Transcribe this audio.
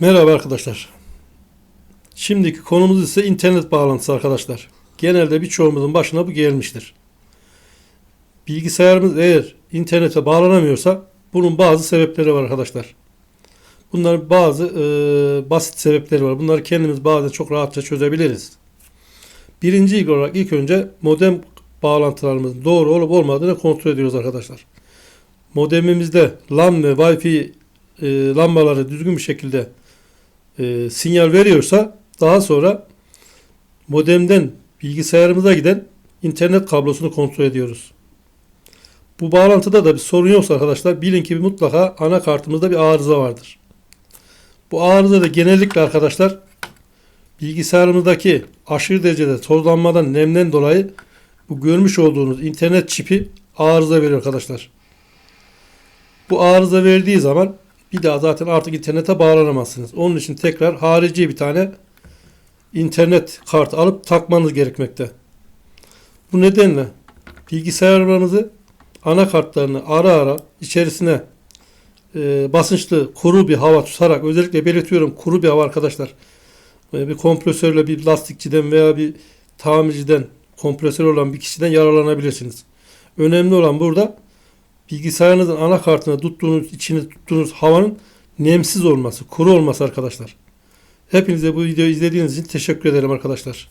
Merhaba arkadaşlar. Şimdiki konumuz ise internet bağlantısı arkadaşlar. Genelde birçoğumuzun başına bu gelmiştir. Bilgisayarımız eğer internete bağlanamıyorsa bunun bazı sebepleri var arkadaşlar. Bunların bazı e, basit sebepleri var. Bunları kendimiz bazen çok rahatça çözebiliriz. Birinci ilk olarak ilk önce modem bağlantılarımızın doğru olup olmadığını kontrol ediyoruz arkadaşlar. Modemimizde LAN ve Wi-Fi e, lambaları düzgün bir şekilde e, sinyal veriyorsa daha sonra modemden bilgisayarımıza giden internet kablosunu kontrol ediyoruz. Bu bağlantıda da bir sorun yoksa arkadaşlar bilin ki mutlaka anakartımızda bir arıza vardır. Bu arıza da genellikle arkadaşlar bilgisayarımızdaki aşırı derecede tozlanmadan nemden dolayı bu görmüş olduğunuz internet çipi arıza veriyor arkadaşlar. Bu arıza verdiği zaman bir daha zaten artık internete bağlanamazsınız. Onun için tekrar harici bir tane internet kartı alıp takmanız gerekmekte. Bu nedenle bilgisayarlarınızı anakartlarını ara ara içerisine e, basınçlı kuru bir hava tutarak özellikle belirtiyorum kuru bir hava arkadaşlar. E, bir kompresörle bir lastikçiden veya bir tamirciden kompresör olan bir kişiden yararlanabilirsiniz. Önemli olan burada bilgisayarınızın anakartına tuttuğunuz, içine tuttuğunuz havanın nemsiz olması, kuru olması arkadaşlar. Hepinize bu videoyu izlediğiniz için teşekkür ederim arkadaşlar.